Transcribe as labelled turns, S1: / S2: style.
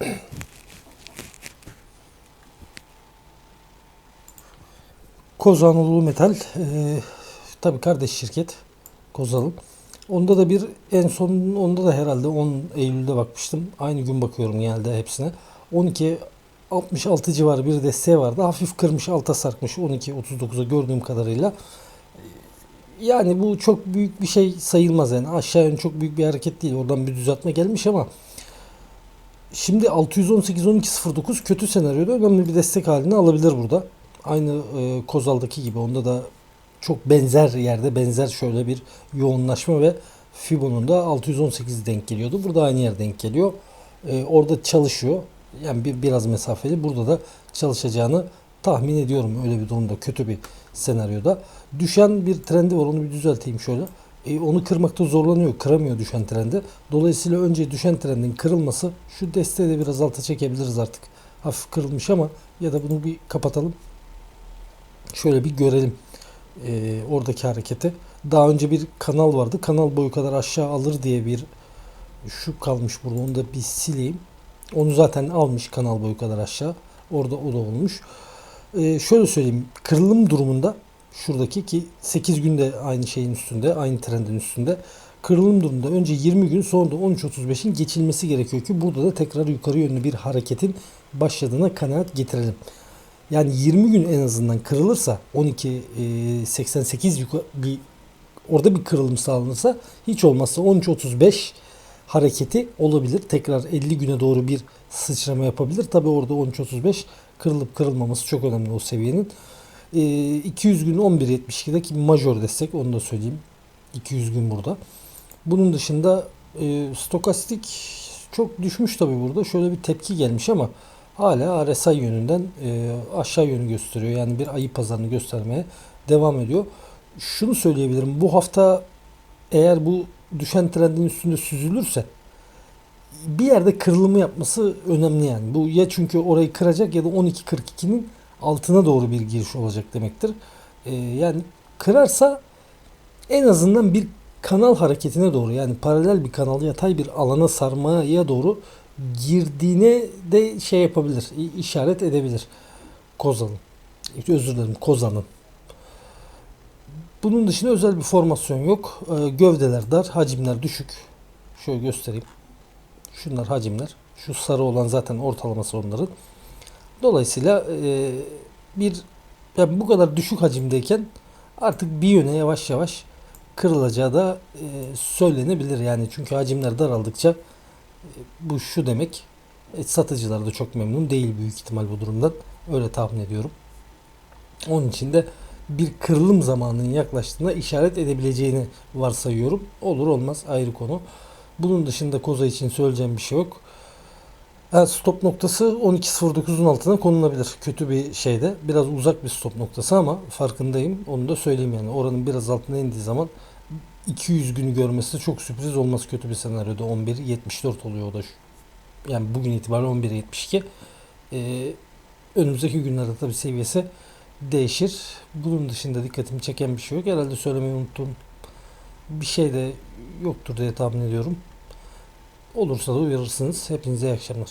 S1: Kozan Ulu Metal e, tabii kardeş şirket Kozal'ın. Onda da bir en son onda da herhalde 10 Eylül'de bakmıştım. Aynı gün bakıyorum genelde hepsine. 12 66 civarı bir desteği vardı. Hafif kırmış, alta sarkmış 12 39'a gördüğüm kadarıyla. Yani bu çok büyük bir şey sayılmaz yani. Aşağı yönlü çok büyük bir hareket değil. Oradan bir düzeltme gelmiş ama şimdi 618 1209 kötü senaryoda önemli bir destek halini alabilir burada. Aynı e, Kozal'daki gibi onda da çok benzer yerde benzer şöyle bir yoğunlaşma ve Fibo'nun da 618 denk geliyordu. Burada aynı yer denk geliyor. E, orada çalışıyor. Yani bir biraz mesafeli. Burada da çalışacağını tahmin ediyorum öyle bir durumda kötü bir senaryoda. Düşen bir trendi var onu bir düzelteyim şöyle. E, onu kırmakta zorlanıyor. Kıramıyor düşen trendi. Dolayısıyla önce düşen trendin kırılması şu desteği de biraz alta çekebiliriz artık. Hafif kırılmış ama ya da bunu bir kapatalım. Şöyle bir görelim e, oradaki hareketi. Daha önce bir kanal vardı. Kanal boyu kadar aşağı alır diye bir şu kalmış burada. Onu da bir sileyim. Onu zaten almış kanal boyu kadar aşağı. Orada o da olmuş. E, şöyle söyleyeyim. Kırılım durumunda şuradaki ki 8 günde aynı şeyin üstünde, aynı trendin üstünde. Kırılım durumunda önce 20 gün sonra da 13.35'in geçilmesi gerekiyor ki burada da tekrar yukarı yönlü bir hareketin başladığına kanaat getirelim. Yani 20 gün en azından kırılırsa 12 e, 88 yukarı bir orada bir kırılım sağlanırsa hiç olmazsa 13.35 hareketi olabilir. Tekrar 50 güne doğru bir sıçrama yapabilir. Tabi orada 13.35 kırılıp kırılmaması çok önemli o seviyenin. E, 200 gün 11.72'deki major destek onu da söyleyeyim. 200 gün burada. Bunun dışında e, stokastik çok düşmüş tabi burada. Şöyle bir tepki gelmiş ama hala RSI yönünden e, aşağı yönü gösteriyor. Yani bir ayı pazarını göstermeye devam ediyor. Şunu söyleyebilirim. Bu hafta eğer bu düşen trendin üstünde süzülürse bir yerde kırılımı yapması önemli yani. Bu ya çünkü orayı kıracak ya da 12.42'nin altına doğru bir giriş olacak demektir. E, yani kırarsa en azından bir kanal hareketine doğru yani paralel bir kanal yatay bir alana sarmaya doğru girdiğine de şey yapabilir, işaret edebilir Kozan'ın. Özür dilerim Kozan'ın. Bunun dışında özel bir formasyon yok. Ee, gövdeler dar, hacimler düşük. Şöyle göstereyim. Şunlar hacimler. Şu sarı olan zaten ortalaması onların. Dolayısıyla e, bir yani bu kadar düşük hacimdeyken artık bir yöne yavaş yavaş kırılacağı da e, söylenebilir yani çünkü hacimler daraldıkça e, bu şu demek e, satıcılar da çok memnun değil büyük ihtimal bu durumdan öyle tahmin ediyorum. Onun için de bir kırılım zamanının yaklaştığına işaret edebileceğini varsayıyorum. Olur olmaz ayrı konu. Bunun dışında koza için söyleyeceğim bir şey yok. Ha, stop noktası 12.09'un altına konulabilir. Kötü bir şeyde. Biraz uzak bir stop noktası ama farkındayım. Onu da söyleyeyim yani. Oranın biraz altına indiği zaman 200 günü görmesi çok sürpriz olmaz kötü bir senaryoda. 11.74 oluyor o da. şu- Yani bugün itibariyle 11.72. Ee, önümüzdeki günlerde tabi seviyesi değişir. Bunun dışında dikkatimi çeken bir şey yok. Herhalde söylemeyi unuttum. Bir şey de yoktur diye tahmin ediyorum. Olursa da uyarırsınız. Hepinize iyi akşamlar.